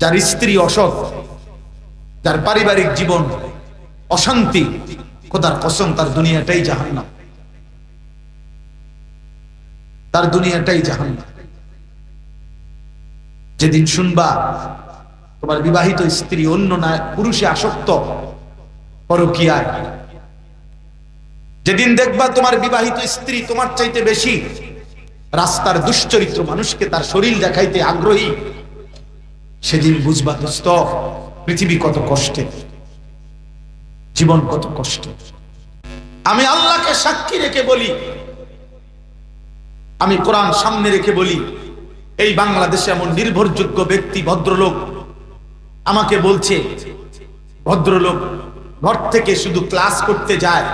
যার স্ত্রী অসৎ, যার পারিবারিক জীবন অশান্তি, খোদার কসম, তার দুনিয়াটাই জাহান্নাম। তার দুনিয়াটাই জাহান্নাম। যেদিন শুনবা তোমার বিবাহিত স্ত্রী অন্য না, পুরুষে আসক্ত, পরকিয়ায়। যেদিন দেখবা তোমার বিবাহিত স্ত্রী তোমার চাইতে বেশি রাস্তার দুশ্চরিত্র মানুষকে তার শরীর দেখাইতে আগ্রহী সেদিন বুঝবা দোস্ত, পৃথিবী কত কষ্টে, জীবন কত কষ্ট। আমি আল্লাহকে সাক্ষী রেখে বলি, আমি কোরআন সামনে রেখে বলি, এই বাংলাদেশে এমন নির্ভরযোগ্য ব্যক্তি, ভদ্রলোক আমাকে বলছে, ভদ্রলোক, ঘর থেকে শুধু ক্লাস করতে যায়,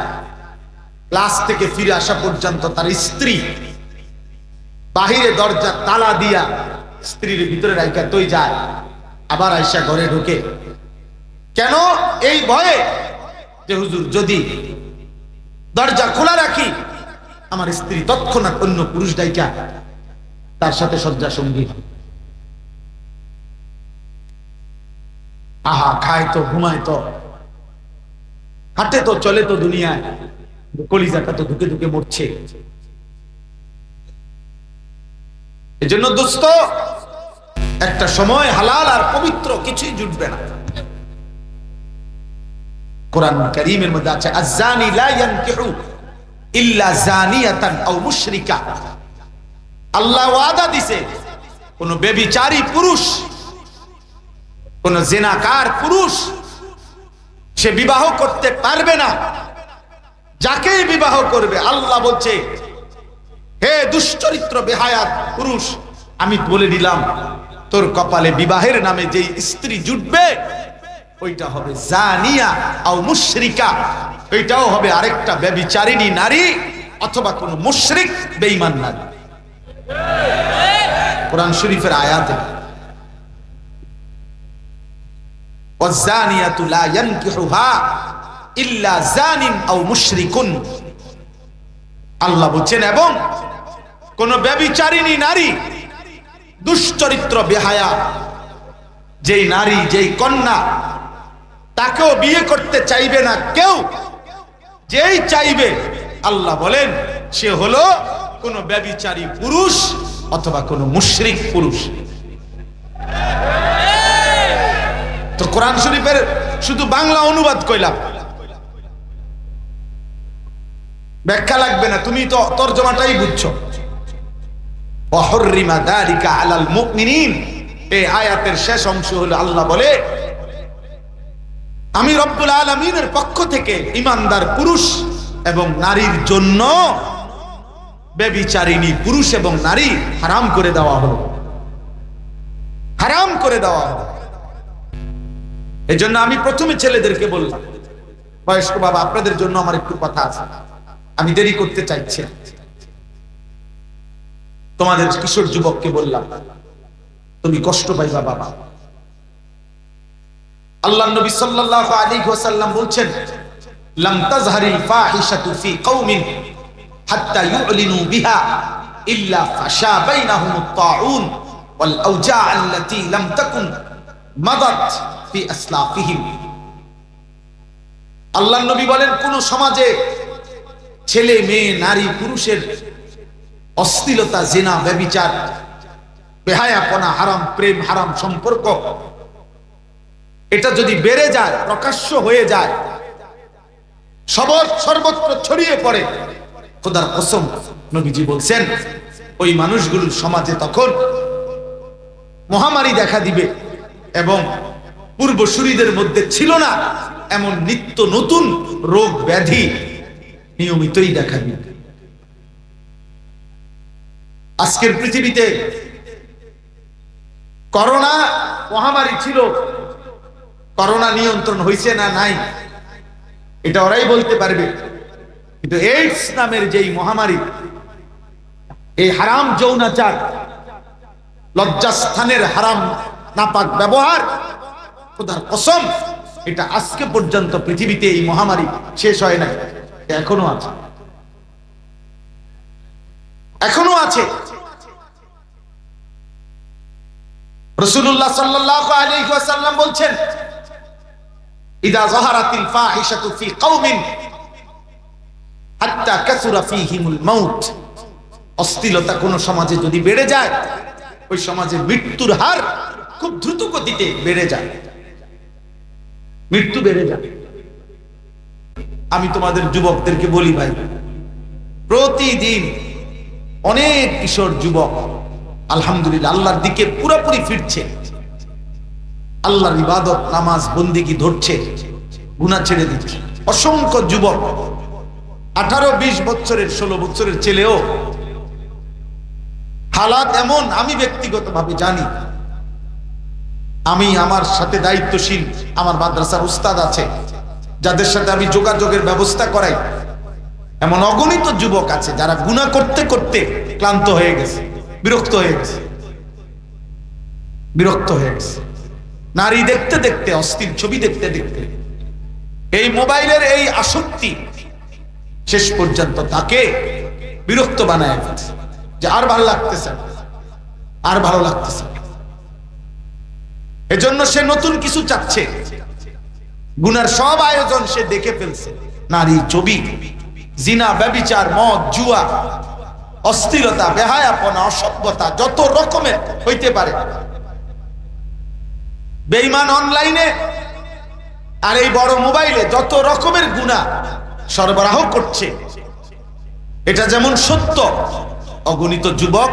ক্লাস থেকে ফিরে আসা পর্যন্ত তার স্ত্রী বাহিরে দরজা তালা দিয়া স্ত্রীর ভিতরে রাইকা তৈ যায়, আবার আইসা ঘরে ঢুকে। কেন? এই ভয়ে যে হুজুর, যদি দরজা খোলা রাখি, আমার স্ত্রী তৎক্ষণাৎ অন্য পুরুষ ডাইকা তার সাথে শয্যা সঙ্গী। আহা, খায় তো, ঘুমায় তো হাঁটে তো, চলে তো দুনিয়ায়, কলিজাটা তো ঢুকে ঢুকে মরছে। এজন্য দোস্ত একটা সময় হালাল আর পবিত্র কিছুই জুটবে না। কোরআন করিমের মধ্যে আছে আজানি লা ইল্লা জানিয়াতান আও মুশরিকা। আল্লাহ ওয়াদা দিছে, কোন বেবিচারী পুরুষ, কোন জেনাকার পুরুষ, সে বিবাহ করতে পারবে না। যাকেই বিবাহ করবে, আল্লাহ বলছে, হে দুশ্চরিত্র বেহায়াত পুরুষ, আমি বলে দিলাম তোর কপালে বিবাহের নামে যে স্ত্রী জুটবে ওইটা হবে জানিয়া আও মুশরিকা ওইটাও হবে আরেকটা ব্যবিচারিণী নারী অথবা কোন মুশরিক বেঈমান নারী কোরআন শরীফের আয়াতে والزانية لا ينكحها إلا زان أو مشرك আল্লাহ বলছেন এবং কোন ব্যবিচারিণী নারী দুশ্চরিত্র বেহায়া। যেই নারী, যেই কন্যা, তাকেও বিয়ে করতে চাইবে না কেউ। যেই চাইবে, আল্লাহ বলেন, সে হলো কোন ব্যবিচারী পুরুষ অথবা কোন মুশরিক পুরুষ। তো কোরআন শরীফের শুধু বাংলা অনুবাদ কইলাম। ব্যাখ্যা লাগবে না, তুমি তো তর্জমাটাই বুঝছ। অহরিমা দারিকা আলাল মুমিনিন। এই আয়াতের শেষ অংশ হলো আল্লাহ বলে, আমি রব্বুল আলমিনের পক্ষ থেকে ইমানদার পুরুষ এবং নারীর জন্য বেবিচারিণী পুরুষ এবং নারী হারাম করে দেওয়া হলো। হারাম করে দেওয়া হলো। এই জন্য আমি প্রথমে ছেলেদেরকে বললাম, বয়স্ক বাবা, আপনাদের জন্য আমার একটু কথা আছে। আমি দেরি করতে চাইছি। তোমাদের কিশোর যুবককে বললাম, তুমি কষ্ট পাইবা বাবা। আল্লাহ নবী সাল্লাল্লাহু আলাইহি ওয়াসাল্লাম বলছেন, লাম তাজহারিল ফাহিশাতু ফি কওমিন হাত্তা ইউলিনু বিহা ইল্লা ফাশা বাইনাহুম আত-তাউন ওয়াল আওজা আল্লাতী লাম তাকুন মাদাত ফি আসলাফিহিম। আল্লাহ নবী বলেন, কোন সমাজে ছেলে, মেয়ে, নারী, পুরুষের অশ্লীলতা, জেনা, ব্যবিচার, বেহায়াপনা, হারাম, প্রেম, হারাম সম্পর্ক, এটা যদি বেড়ে যায়, প্রকাশ্য হয়ে যায় সবর সর্বত্র ছড়িয়ে পড়ে, খোদার কসম নবীজি বলছেন, ওই মানুষগুলোর সমাজে তখন মহামারী দেখা দিবে এবং পূর্বসূরীদের মধ্যে ছিল না এমন নিত্য নতুন রোগ ব্যাধি নিয়মিতই দেখা দিবে। আজকের পৃথিবীতে করোনা মহামারী ছিল। করোনা নিয়ন্ত্রণ হয়েছে না নাই? এটা ওরাই বলতে পারবে। কিন্তু এইডস নামের যেই মহামারী, এই হারাম যৌনাচার, লজ্জাস্থানের হারাম নাপাক ব্যবহার, খোদার কসম, এটা আজকে পর্যন্ত পৃথিবীতে এই মহামারী শেষ হয় নাই, এখনও আছে। এখনও আছে। রসুল্লাহ সাল্লাহ বলছেন মৃত্যু বেড়ে যায়। আমি তোমাদের যুবকদেরকে বলি ভাই প্রতিদিন অনেক কিশোর যুবক, আলহামদুলিল্লাহ, আল্লাহর দিকে পুরোপুরি ফিরছে। আল্লাহর ইবাদত, নামাজ, বন্দিগি ধরছে গুণা ছেড়ে দিচ্ছে। অসংখ্য যুবক, আঠারো, বিশ বছরের, ষোলো বছরের ছেলেও হালাত এমন, আমি ব্যক্তিগতভাবে জানি, আমি আমার সাথে দায়িত্বশীল, আমার মাদ্রাসার উস্তাদ আছে, যাদের সাথে আমি যোগাযোগের ব্যবস্থা করাই এমন অগণিত যুবক আছে যারা গুণা করতে করতে ক্লান্ত হয়ে গেছে, বিরক্ত হয়ে গেছে, বিরক্ত হয়ে গেছে। নারী দেখতে দেখতে, অস্থির ছবি দেখতে দেখতে, এই মোবাইলের এই আসক্তি শেষ পর্যন্ত তাকে বিরক্ত বানায় ফেলছে। যে আর ভালো লাগতেছে আর ভালো লাগতেছে এজন্য সে নতুন কিছু চাচ্ছে। গুনার সব আয়োজন সে দেখে ফেলছে। নারী ছবি জিনা, ব্যবিচার, মদ, জুয়া, অস্থিরতা, বেহায়াপনা, অসভ্যতা, যত রকমের হইতে পারে। বেইমান অনলাইনে আর এই বড় মোবাইলে যত রকমের গুণা সরবরাহ করছে, এটা যেমন সত্য, অগণিত যুবক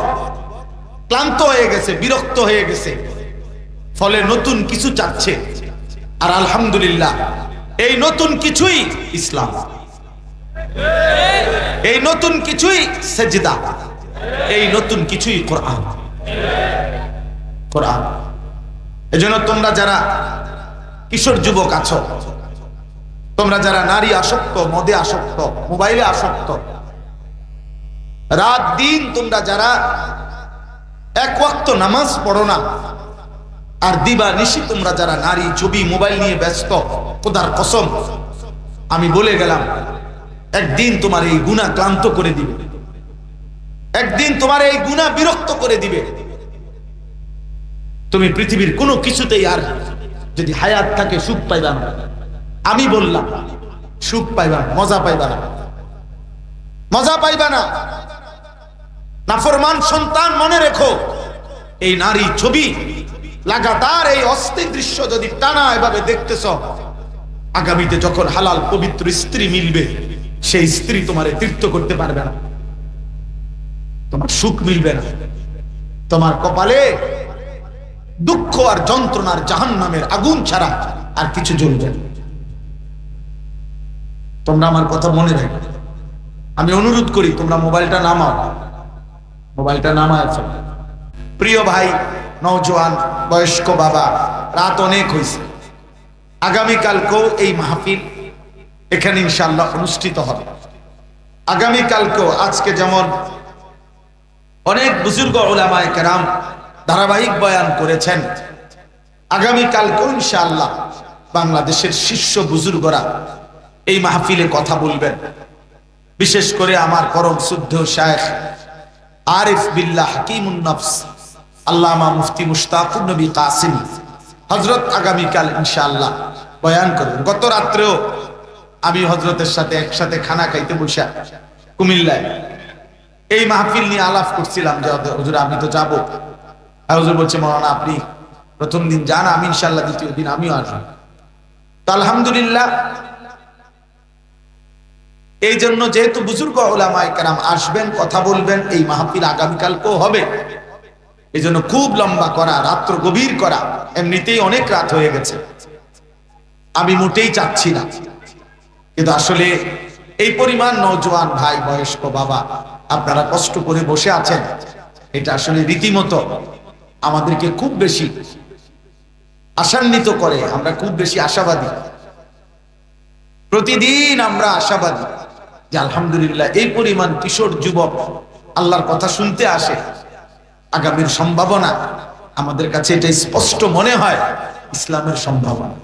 ক্লান্ত হয়ে গেছে, বিরক্ত হয়ে গেছে, ফলে নতুন কিছু চাচ্ছে। আর আলহামদুলিল্লাহ, এই নতুন কিছুই ইসলাম। এই নতুন কিছুই সেজদা। এই নতুন কিছুই কোরআন। কোরআন। এজন্য তোমরা যারা কিশোর যুবক আছো, তোমরা যারা নারী আসক্ত, মদে আসক্ত, মোবাইলে আসক্ত, রাত দিন তোমরা যারা এক ওয়াক্ত নামাজ পড়ো না, আর দিবা নিশি তোমরা যারা নারী, ছবি, মোবাইল নিয়ে ব্যস্ত, খোদার কসম, আমি বলে গেলাম একদিন তোমার এই গুণা ক্লান্ত করে দিবে। একদিন তোমার এই গুণা বিরক্ত করে দিবে। তুমি পৃথিবীর কোনো কিছুতেই আর যদি হায়াত থাকে, সুখ পাইবা না। আমি বললাম, সুখ পাইবা মজা পাইবা না। মজা পাইবা না। নাফরমান সন্তান মনে রেখো, এই নারী ছবি, লাগাতার এই অস্থির দৃশ্য যদি টানা এভাবে দেখতেছ, আগামীতে যখন হালাল পবিত্র স্ত্রী মিলবে সেই স্ত্রী তোমার তীর্থ করতে পারবে না। তোমার সুখ মিলবে না। তোমার কপালে দুঃখ আর যন্ত্রণার জাহান নামের আগুন ছাড়া আর কিছু জ্বলবে না। তোমরা আমার কথা মনে রাখো। আমি অনুরোধ করি, তোমরা মোবাইলটা নামাও। মোবাইলটা নামায়। প্রিয় ভাই, নওজোয়ান, বয়স্ক বাবা, রাত অনেক হয়েছে আগামীকালকেও এই মাহফিল এখানে ইনশাল্লাহ অনুষ্ঠিত হবে। আগামীকালকেও আজকে যেমন অনেক বুজুর্গ ওলামায় কেরাম ধারাবাহিক বয়ান করেছেন, আগামীকালকেও ইনশাআল্লাহ বাংলাদেশের শীর্ষ বুজুর্গরা এই মাহফিলে কথা বলবেন। বিশেষ করে আমার পরম শুদ্ধ শায়েখ আরিফ বিল্লাহ হাকিমুন নফস, আল্লামা মুফতি মুশতাকুর নবী কাসিম হজরত আগামীকাল ইনশাআল্লাহ বয়ান করবেন। গত রাত্রেও আমি হজরতের সাথে একসাথে খানা খাইতে বসা কুমিল্লায় এই মাহফিল নিয়ে আলাপ করছিলাম যে হুজুর, আমি তো যাব। আর হুজুর বলছে, মৌলানা, আপনি প্রথম দিন যান, আমি ইনশাল্লাহ দ্বিতীয় দিন আমিও আসব। তো আলহামদুলিল্লাহ, এই জন্য যেহেতু বুজুর্গ ওলামায় কারাম আসবেন, কথা বলবেন, এই মাহফিল আগামীকালকেও হবে। এই জন্য খুব লম্বা করা, রাত্র গভীর করা, এমনিতেই অনেক রাত হয়ে গেছে। আমি মোটেই চাচ্ছি না। কিন্তু আসলে এই পরিমাণ নৌজওয়ান ভাই, বয়স্ক বাবা, আপনারা কষ্ট করে বসে আছেন, এটা আসলে রীতিমতো আমাদেরকে খুব বেশি আশান্বিত করে, আমরা খুব বেশি আশাবাদী। প্রতিদিন আমরা আশাবাদী যে আলহামদুলিল্লাহ এই পরিমাণ কিশোর যুবক আল্লাহর কথা শুনতে আসে। আগামীর সম্ভাবনা, আমাদের কাছে এটা স্পষ্ট মনে হয়, ইসলামের সম্ভাবনা।